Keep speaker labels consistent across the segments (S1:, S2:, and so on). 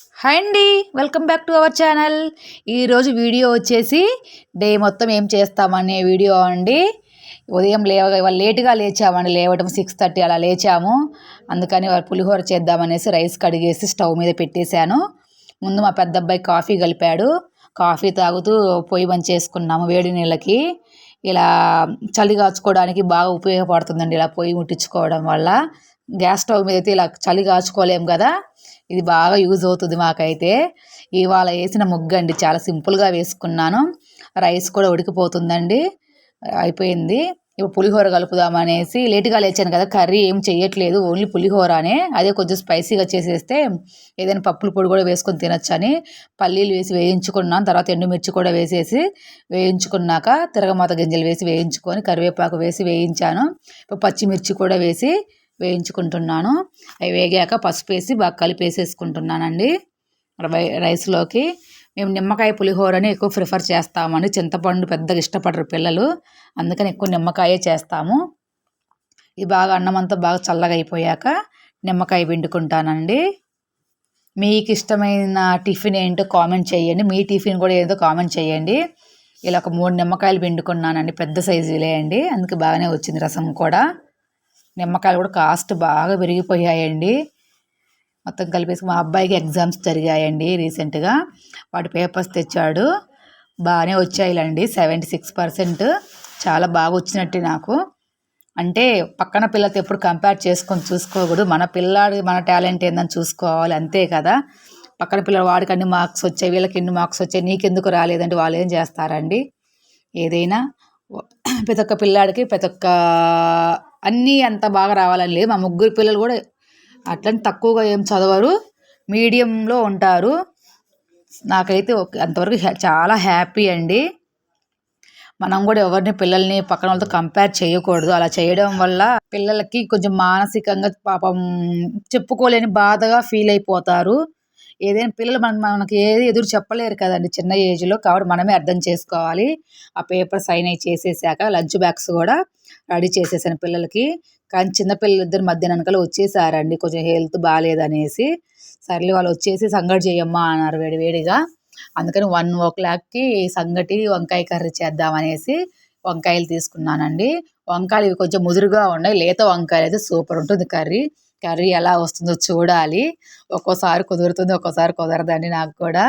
S1: Hi అండి welcome back to our channel. ఈరోజు video వచ్చేసి డే మొత్తం ఏం చేస్తామనే వీడియో అండి. ఉదయం లేవ లేటుగా లేచామండి లేవటం సిక్స్ థర్టీ అలా లేచాము. అందుకని వాళ్ళు పులిహోర చేద్దామనేసి రైస్ కడిగేసి స్టవ్ మీద పెట్టేశాను. ముందు మా పెద్ద అబ్బాయి కాఫీ కలిపాడు. కాఫీ తాగుతూ పొయ్యి బంద్ చేసుకున్నాము వేడి నీళ్ళకి. ఇలా చలి కాచుకోవడానికి బాగా ఉపయోగపడుతుందండి ఇలా పొయ్యి ముట్టించుకోవడం వల్ల. గ్యాస్ స్టవ్ మీద అయితే ఇలా చలి కాచుకోలేము కదా. ఇది బాగా యూజ్ అవుతుంది మాకైతే. ఇవాళ వేసిన ముగ్గు అండి చాలా సింపుల్గా వేసుకున్నాను. రైస్ కూడా ఉడికిపోతుందండి. అయిపోయింది. ఇప్పుడు పులిహోర కలుపుదామనేసి లేటుగా లేచాను కదా కర్రీ ఏం చేయట్లేదు ఓన్లీ పులిహోరనే. అదే కొంచెం స్పైసీగా చేసేస్తే ఏదైనా పప్పుల పొడి కూడా వేసుకొని తినొచ్చని. పల్లీలు వేసి వేయించుకున్నాను తర్వాత ఎండుమిర్చి కూడా వేసేసి వేయించుకున్నాక తిరగమాత గింజలు వేసి వేయించుకొని కరివేపాకు వేసి వేయించాను. ఇప్పుడు పచ్చిమిర్చి కూడా వేసి వేయించుకుంటున్నాను. అవి వేగాక పసుపు వేసి బాగా కలిపేసేసుకుంటున్నానండి రైస్లోకి మేము నిమ్మకాయ పులిహోరని ఎక్కువ ప్రిఫర్ చేస్తామండి. చింతపండు పెద్దగా ఇష్టపడరు పిల్లలు. అందుకని ఎక్కువ నిమ్మకాయే చేస్తాము. ఇది బాగా అన్నం అంతా బాగా చల్లగా అయిపోయాక నిమ్మకాయ పిండుకుంటానండి. మీకు ఇష్టమైన టిఫిన్ ఏంటో కామెంట్ చేయండి. మీ టిఫిన్ కూడా ఏదో కామెంట్ చేయండి. ఇలా ఒక మూడు నిమ్మకాయలు పిండుకున్నానండి. పెద్ద సైజులే అండి. అందుకే బాగానే వచ్చింది రసం కూడా. నిమ్మకాయలు కూడా కాస్ట్ బాగా పెరిగిపోయాయండి. మొత్తం కలిపేసి మా అబ్బాయికి ఎగ్జామ్స్ జరిగాయండి రీసెంట్గా. వాటి పేపర్స్ తెచ్చాడు. బాగానే వచ్చాయిలండి. Seventy six percent. చాలా బాగా వచ్చినట్టు నాకు. అంటే పక్కన పిల్లలతో ఎప్పుడు కంపేర్ చేసుకొని చూసుకోకూడదు. మన పిల్లాడి మన టాలెంట్ ఏందని చూసుకోవాలి అంతే కదా. పక్కన పిల్లలు వాడికి అన్ని మార్క్స్ వచ్చాయి వీళ్ళకి ఎన్ని మార్క్స్ వచ్చాయి నీకెందుకు రాలేదంటే వాళ్ళు ఏం చేస్తారండి? ఏదైనా. ప్రతి ఒక్క పిల్లాడికి ప్రతి ఒక్క అన్నీ అంత బాగా రావాలని లేదు మా ముగ్గురు పిల్లలు కూడా అట్లని తక్కువగా ఏం చదవరు. మీడియంలో ఉంటారు. నాకైతే అంతవరకు చాలా హ్యాపీ అండి. మనం కూడా ఎవరిని పిల్లల్ని పక్కన వాళ్ళతో కంపేర్ చేయకూడదు. అలా చేయడం వల్ల పిల్లలకి కొంచెం మానసికంగా పాపం చెప్పుకోలేని బాధగా ఫీల్ అయిపోతారు. ఏదైనా పిల్లలు మన మనకి ఏది ఎదురు చెప్పలేరు కదండి చిన్న ఏజ్లో. కాబట్టి మనమే అర్థం చేసుకోవాలి. ఆ పేపర్ సైన్ అయి చేసేసాక లంచ్ బ్యాగ్స్ కూడా రెడీ చేసేసాను పిల్లలకి. కానీ చిన్నపిల్లలు ఇద్దరు మధ్యాహ్నానికల్ వచ్చేసారండి. కొంచెం హెల్త్ బాగాలేదనేసి. సర్లే వాళ్ళు వచ్చేసి సంగటి చేయమ్మా అన్నారు వేడి వేడిగా. అందుకని వన్ ఓ క్లాక్కి సంగటి వంకాయ కర్రీ చేద్దామనేసి వంకాయలు తీసుకున్నానండి. వంకాయలు ఇవి కొంచెం ముదురుగా ఉన్నాయి. లేత వంకాయలు అయితే సూపర్ ఉంటుంది కర్రీ. కర్రీ ఎలా వస్తుందో చూడాలి. ఒక్కోసారి కుదురుతుంది ఒక్కోసారి కుదరదండి నాకు కూడా.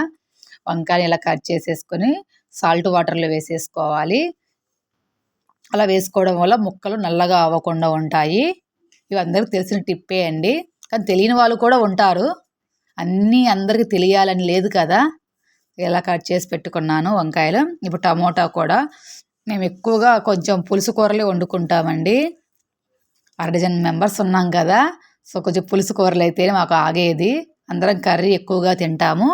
S1: వంకాయలు ఇలా కట్ చేసేసుకొని సాల్ట్ వాటర్లో వేసేసుకోవాలి. అలా వేసుకోవడం వల్ల ముక్కలు నల్లగా అవ్వకుండా ఉంటాయి. ఇవి అందరికి తెలిసిన టిప్పే అండి. కానీ తెలియని వాళ్ళు కూడా ఉంటారు. అన్నీ అందరికీ తెలియాలని లేదు కదా. ఇలా కట్ చేసి పెట్టుకున్నాను వంకాయలు. ఇప్పుడు టమోటా కూడా మేము ఎక్కువగా కొంచెం పులుసు కూరలే వండుకుంటామండి. అర డజన్ మెంబర్స్ ఉన్నాం కదా. సో కొంచెం పులుసు కూరలు అయితే మాకు ఆగేది. అందరం కర్రీ ఎక్కువగా తింటాము.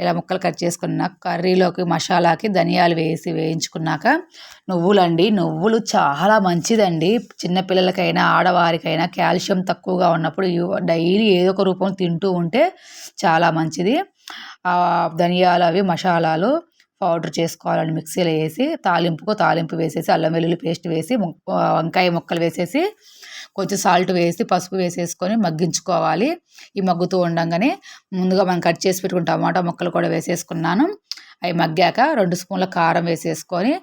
S1: ఇలా ముక్కలు కట్ చేసుకున్నాక కర్రీలోకి మసాలాకి ధనియాలు వేసి వేయించుకున్నాక నువ్వులండి. నువ్వులు చాలా మంచిదండి. చిన్నపిల్లలకైనా ఆడవారికైనా కాల్షియం తక్కువగా ఉన్నప్పుడు డైలీ ఏదో ఒక రూపం తింటూ ఉంటే చాలా మంచిది. ధనియాలు అవి మసాలాలు పౌడర్ చేసుకోవాలని మిక్సీలో వేసి తాలింపుకు తాలింపు వేసేసి అల్లం వెల్లుల్లి పేస్ట్ వేసి వంకాయ ముక్కలు వేసేసి కొంచెం సాల్ట్ వేసి పసుపు వేసేసుకొని మగ్గించుకోవాలి. ఈ మగ్గుతూ ఉండగానే ముందుగా మనం కట్ చేసి పెట్టుకున్న టమాటా ముక్కలు కూడా వేసేసుకున్నాను. అవి మగ్గాక రెండు స్పూన్ల కారం వేసేసుకొని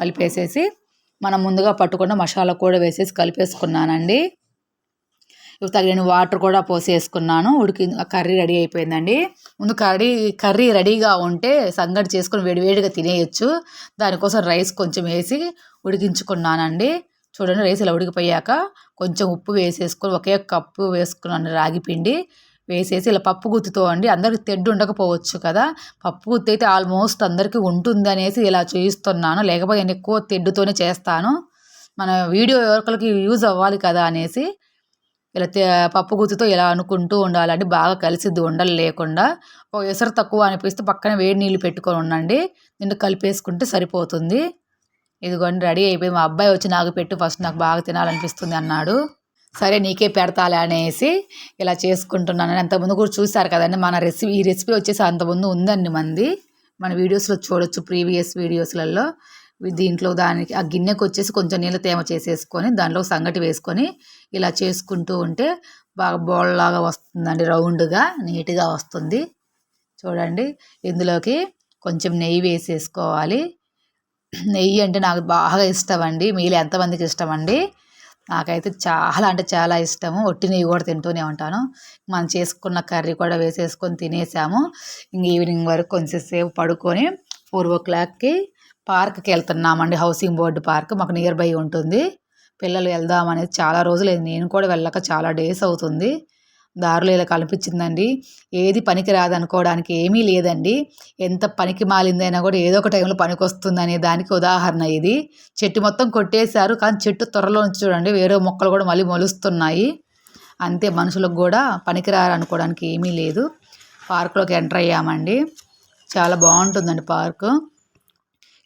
S1: కలిపేసేసి మనం ముందుగా పట్టుకున్న మసాలా కూడా వేసేసి కలిపేసుకున్నానండి. ఇవి తగిన వాటర్ కూడా పోసేసుకున్నాను. ఉడికి కర్రీ రెడీ అయిపోయిందండి. ముందు కర్రీ కర్రీ రెడీగా ఉంటే సంగటి చేసుకొని వేడివేడిగా తినేయచ్చు. దానికోసం రైస్ కొంచెం వేసి ఉడికించుకున్నానండి. చూడండి రైస్ ఇలా ఉడికిపోయాక కొంచెం ఉప్పు వేసేసుకొని ఒకే కప్పు వేసుకున్నాను రాగి పిండి. వేసేసి ఇలా పప్పు గుత్తితో అండి. అందరికి తెడ్డు ఉండకపోవచ్చు కదా. పప్పు గుత్తి అయితే ఆల్మోస్ట్ అందరికీ ఉంటుంది అనేసి ఇలా చూయిస్తున్నాను. లేకపోతే నేను ఎక్కువ తెడ్డుతోనే చేస్తాను. మన వీడియో ఎవరికి యూజ్ అవ్వాలి కదా అనేసి ఇలా పప్పు గుత్తితో ఇలా అనుకుంటూ ఉండాలండి. బాగా కలిసిద్ది ఉండలు లేకుండా. ఒక ఎసరు తక్కువ అనిపిస్తే పక్కన వేడి నీళ్ళు పెట్టుకొని ఉండండి. నిన్ను కలిపేసుకుంటే సరిపోతుంది. ఇదిగోండి రెడీ అయిపోయి మా అబ్బాయి వచ్చి నాకు పెట్టు ఫస్ట్ నాకు బాగా తినాలనిపిస్తుంది అన్నాడు. సరే నీకే పెడతాలే అనేసి ఇలా చేసుకుంటున్నాను అంతకుముందు కూడా చూశారు కదండి మన రెసిపీ ఈ రెసిపీ వచ్చేసి అంతకుముందు ఉందండి మంది. మన వీడియోస్లో చూడొచ్చు ప్రీవియస్ వీడియోస్లలో. దీంట్లో దానికి ఆ గిన్నెకి వచ్చేసి కొంచెం నీళ్ళ తేమ చేసేసుకొని దాంట్లో సంగటి వేసుకొని ఇలా చేసుకుంటూ ఉంటే బాగా బోల్లాగా వస్తుందండి రౌండ్గా నీట్గా వస్తుంది.
S2: చూడండి ఇందులోకి కొంచెం నెయ్యి వేసేసుకోవాలి. నెయ్యి అంటే నాకు బాగా ఇష్టం అండి మీలో ఎంతమందికి ఇష్టం అండి నాకైతే చాలా అంటే చాలా ఇష్టము. ఒట్టి నెయ్యి కూడా తింటూనే ఉంటాను. మనం చేసుకున్న కర్రీ కూడా వేసేసుకొని తినేసాము. ఇంక ఈవినింగ్ వరకు కొంచెం సేపు పడుకొని ఫోర్ ఓ క్లాక్కి పార్క్కి వెళ్తున్నామండి. హౌసింగ్ బోర్డు పార్క్ మాకు నియర్ బై ఉంటుంది. పిల్లలు వెళ్దాం అనేది చాలా రోజులు నేను కూడా వెళ్ళక చాలా డేస్ అవుతుంది. దారిలో ఇలా కనిపించిందండి ఏది పనికి రాదనుకోవడానికి ఏమీ లేదండి. ఎంత పనికి మాలిందైనా కూడా ఏదో ఒక టైంలో పనికి వస్తుందనే దానికి ఉదాహరణ ఇది. చెట్టు మొత్తం కొట్టేశారు కానీ చెట్టు త్వరలో నుంచి చూడండి వేరే మొక్కలు కూడా మళ్ళీ మొలుస్తున్నాయి. అంతే మనుషులకు కూడా పనికిరారనుకోవడానికి ఏమీ లేదు. పార్కులోకి ఎంటర్ అయ్యామండి. చాలా బాగుంటుందండి పార్కు.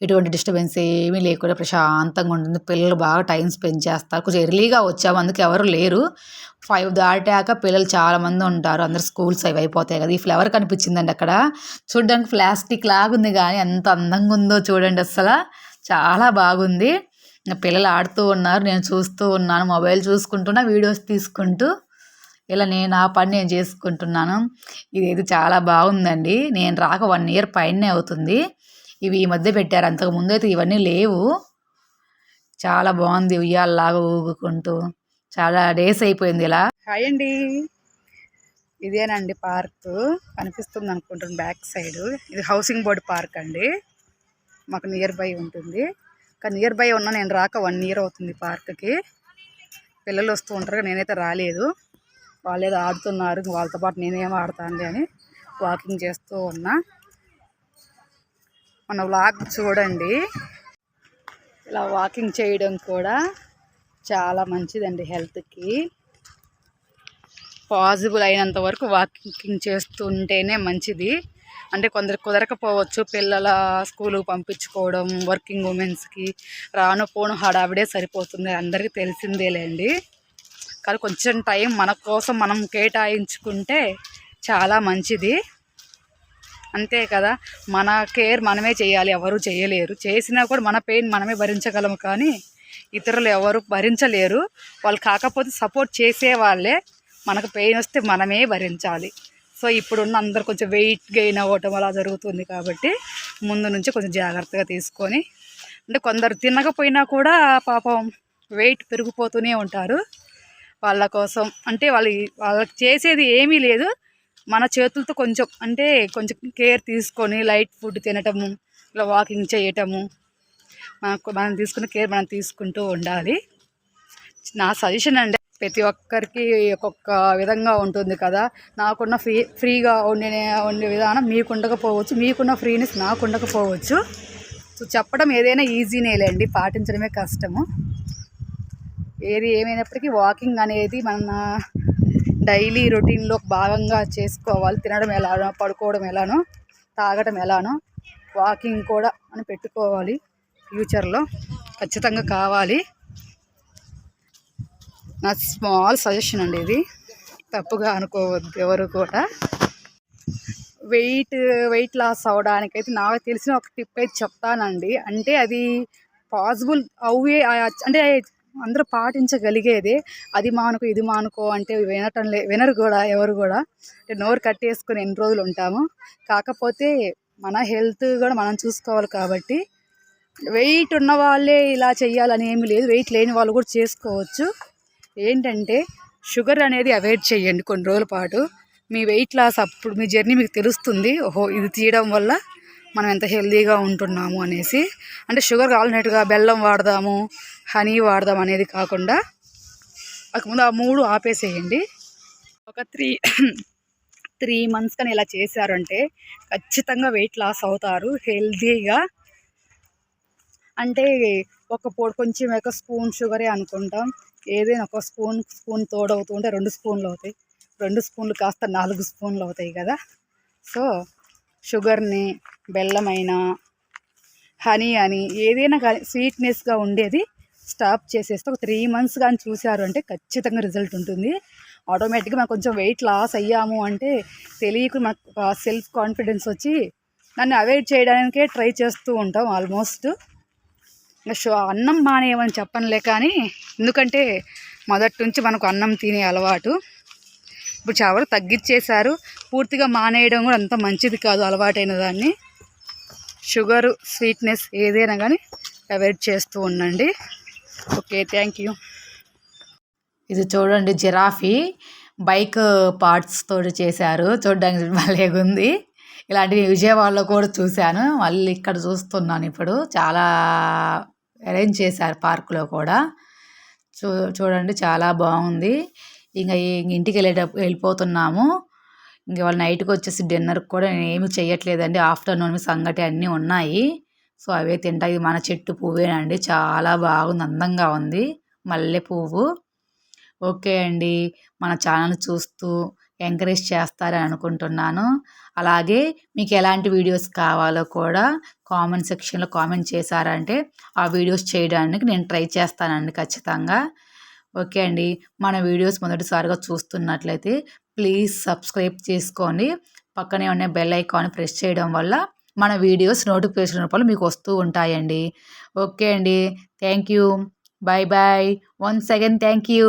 S2: ఎటువంటి డిస్టర్బెన్స్ ఏమీ లేకుండా ప్రశాంతంగా ఉంటుంది. పిల్లలు బాగా టైం స్పెండ్ చేస్తారు. కొంచెం ఎర్లీగా వచ్చాము అందుకు ఎవరు లేరు. ఫైవ్ దాటాక పిల్లలు చాలామంది ఉంటారు. అందరు స్కూల్స్ అవి అయిపోతాయి కదా. ఈ ఫ్లవర్ కనిపించిందండి అక్కడ. చూడడానికి ప్లాస్టిక్ లాగుంది కానీ ఎంత అందంగా ఉందో చూడండి అసలు చాలా బాగుంది. పిల్లలు ఆడుతూ ఉన్నారు. నేను చూస్తూ ఉన్నాను. మొబైల్ చూసుకుంటున్నా వీడియోస్ తీసుకుంటూ ఇలా నేను ఆ పని నేను చేసుకుంటున్నాను. ఇది చాలా బాగుందండి. నేను రాక వన్ ఇయర్ పైనే అవుతుంది. ఇవి ఈ మధ్య పెట్టారు. అంతకు ముందు అయితే ఇవన్నీ లేవు. చాలా బాగుంది ఉయ్యాలలాగా ఊగుకుంటూ. చాలా డేస్ అయిపోయింది ఇలా. హాయ్ అండి. ఇదేనండి పార్క్. కనిపిస్తుంది అనుకుంటున్నాను బ్యాక్ సైడ్. ఇది హౌసింగ్ బోర్డ్ పార్క్ అండి. మాకు నియర్ బై ఉంటుంది. కానీ నియర్ బై ఉన్న నేను రాక వన్ ఇయర్ అవుతుంది పార్క్కి. పిల్లలు వస్తూ ఉంటారు నేనైతే రాలేదు. వాళ్ళు ఏదో ఆడుతున్నారు వాళ్ళతో పాటు నేనేం ఆడతాను అని వాకింగ్ చేస్తూ ఉన్నా. మన వ్లాగ్ చూడండి. ఇలా వాకింగ్ చేయడం కూడా చాలా మంచిదండి హెల్త్కి పాసిబుల్ అయినంత వరకు వాకింగ్ చేస్తుంటేనే మంచిది. అంటే కొందరు కుదరకపోవచ్చు పిల్లల స్కూల్కి పంపించుకోవడం వర్కింగ్ ఉమెన్స్కి రాను పోను హడావిడే సరిపోతుంది అందరికీ తెలిసిందేలేండి. కానీ కొంచెం టైం మన కోసం మనం కేటాయించుకుంటే చాలా మంచిది. అంతే కదా. మన కేర్ మనమే చేయాలి ఎవరు చేయలేరు. చేసినా కూడా మన పెయిన్ మనమే భరించగలము కానీ ఇతరులు ఎవరు భరించలేరు. వాళ్ళు కాకపోతే సపోర్ట్ చేసే వాళ్ళే మనకు పెయిన్ వస్తే మనమే భరించాలి. సో ఇప్పుడున్న అందరు కొంచెం వెయిట్ గెయిన్ అవ్వటం అలా జరుగుతుంది కాబట్టి ముందు నుంచి కొంచెం జాగ్రత్తగా తీసుకొని అంటే కొందరు తినకపోయినా కూడా పాపం వెయిట్ పెరిగిపోతూనే ఉంటారు. వాళ్ళ కోసం అంటే వాళ్ళు వాళ్ళకి చేసేది ఏమీ లేదు. మన చేతులతో కొంచెం అంటే కొంచెం కేర్ తీసుకొని లైట్ ఫుడ్ తినటము ఇలా వాకింగ్ చేయటము మనకు మనం తీసుకున్న కేర్ మనం తీసుకుంటూ ఉండాలి. నా సజెషన్ అంటే ప్రతి ఒక్కరికి ఒక్కొక్క విధంగా ఉంటుంది కదా. నాకున్న ఫ్రీ ఫ్రీగా ఉండే ఉండే విధానం మీకు ఉండకపోవచ్చు మీకున్న ఫ్రీనెస్ నాకు ఉండకపోవచ్చు. సో చెప్పడం ఏదైనా ఈజీనేలేండి పాటించడమే కష్టము. ఏది ఏమైనప్పటికీ వాకింగ్ అనేది మన డైలీ రొటీన్లో భాగంగా చేసుకోవాలి. తినడం ఎలానో పడుకోవడం ఎలానో తాగడం ఎలానో వాకింగ్ కూడా అని పెట్టుకోవాలి. ఫ్యూచర్లో ఖచ్చితంగా కావాలి. నా స్మాల్ సజెషన్ అండి ఇది. తప్పుగా అనుకోవద్దు ఎవరు కూడా. వెయిట్ వెయిట్ లాస్ అవ్వడానికైతే నాకు తెలిసిన ఒక టిప్ అయితే చెప్తానండి. అంటే అది పాసిబుల్ అవే అంటే అందరూ పాటించగలిగేదే. అది మానుకో ఇది మానుకో అంటే వినటం లే వినరు కూడా ఎవరు కూడా. అంటే నోరు కట్టేసుకుని ఎన్ని రోజులు ఉంటాము. కాకపోతే మన హెల్త్ కూడా మనం చూసుకోవాలి కాబట్టి వెయిట్ ఉన్న వాళ్ళే ఇలా చేయాలని ఏమి లేదు. వెయిట్ లేని వాళ్ళు కూడా చేసుకోవచ్చు. ఏంటంటే షుగర్ అనేది అవాయిడ్ చేయండి కొన్ని రోజుల పాటు. మీ వెయిట్ లాస్ అప్పుడు మీ జర్నీ మీకు తెలుస్తుంది. ఓహో ఇది తీయడం వల్ల మనం ఎంత హెల్దీగా ఉంటున్నాము అనేసి. అంటే షుగర్ ఆల్టర్నేట్గా బెల్లం వాడదాము హనీ వాడదాం అనేది కాకుండా ముందు ఆ మూడు ఆపేసేయండి. ఒక త్రీ త్రీ మంత్స్ కానీ ఇలా చేశారంటే ఖచ్చితంగా వెయిట్ లాస్ అవుతారు హెల్దీగా. అంటే ఒక పొడి కొంచెం ఒక స్పూన్ షుగరే అనుకుంటాం. ఏదైనా ఒక స్పూన్ స్పూన్ తోడవుతుంటే రెండు స్పూన్లు అవుతాయి. రెండు స్పూన్లు కాస్త నాలుగు స్పూన్లు అవుతాయి కదా. సో షుగర్ని బెల్లమైనా హనీ అని ఏదైనా కానీ స్వీట్నెస్గా ఉండేది స్టాప్ చేసేస్తే ఒక త్రీ మంత్స్ కానీ చూశారు అంటే ఖచ్చితంగా రిజల్ట్ ఉంటుంది. ఆటోమేటిక్గా మనం కొంచెం వెయిట్ లాస్ అయ్యాము అంటే తెలియక మనకు సెల్ఫ్ కాన్ఫిడెన్స్ వచ్చి నన్ను అవాయిడ్ చేయడానికే ట్రై చేస్తూ ఉంటాం ఆల్మోస్ట్. షో అన్నం మానేయమని చెప్పనులే కానీ ఎందుకంటే మొదటి నుంచి మనకు అన్నం తినే అలవాటు.
S1: ఇప్పుడు చాలా వరకు తగ్గించేశారు పూర్తిగా మానేయడం కూడా అంత మంచిది కాదు అలవాటైన దాన్ని. షుగరు స్వీట్నెస్ ఏదైనా కానీ అవాయిడ్ చేస్తూ ఉండండి. ఓకే థ్యాంక్ యూ ఇది చూడండి జిరాఫీ. బైక్ పార్ట్స్ తోటి చేశారు. చూడడానికి భలేగా ఇలాంటివి విజయవాడలో కూడా చూశాను. మళ్ళీ ఇక్కడ చూస్తున్నాను ఇప్పుడు. చాలా అరేంజ్ చేశారు పార్కులో కూడా. చూ చూడండి చాలా బాగుంది. ఇంకా ఇంటికి వెళ్ళేటప్పుడు వెళ్ళిపోతున్నాము. ఇంక వాళ్ళు నైట్కి వచ్చేసి డిన్నర్కి కూడా నేను ఏమి చేయట్లేదండి ఆఫ్టర్నూన్ సంగటి అన్నీ ఉన్నాయి. సో అవే తింటాయి మన చెట్టు పువ్వేనండి. చాలా బాగుంది. అందంగా ఉంది. మల్లె పువ్వు. ఓకే అండి. మన ఛానల్ చూస్తూ ఎంకరేజ్ చేస్తారని అనుకుంటున్నాను. అలాగే మీకు ఎలాంటి వీడియోస్ కావాలో కూడా కామెంట్ సెక్షన్లో కామెంట్ చేశారంటే ఆ వీడియోస్ చేయడానికి నేను ట్రై చేస్తానండి ఖచ్చితంగా. ఓకే అండి. మన వీడియోస్ మొదటిసారిగా చూస్తున్నట్లయితే ప్లీజ్ సబ్స్క్రైబ్ చేసుకోండి. పక్కనే ఉన్న బెల్ ఐకాన్ ప్రెస్ చేయడం వల్ల మన వీడియోస్ నోటిఫికేషన్ రూపంలో మీకు వస్తూ ఉంటాయండి. ఓకే అండి. Thank you. Bye bye one second thank you.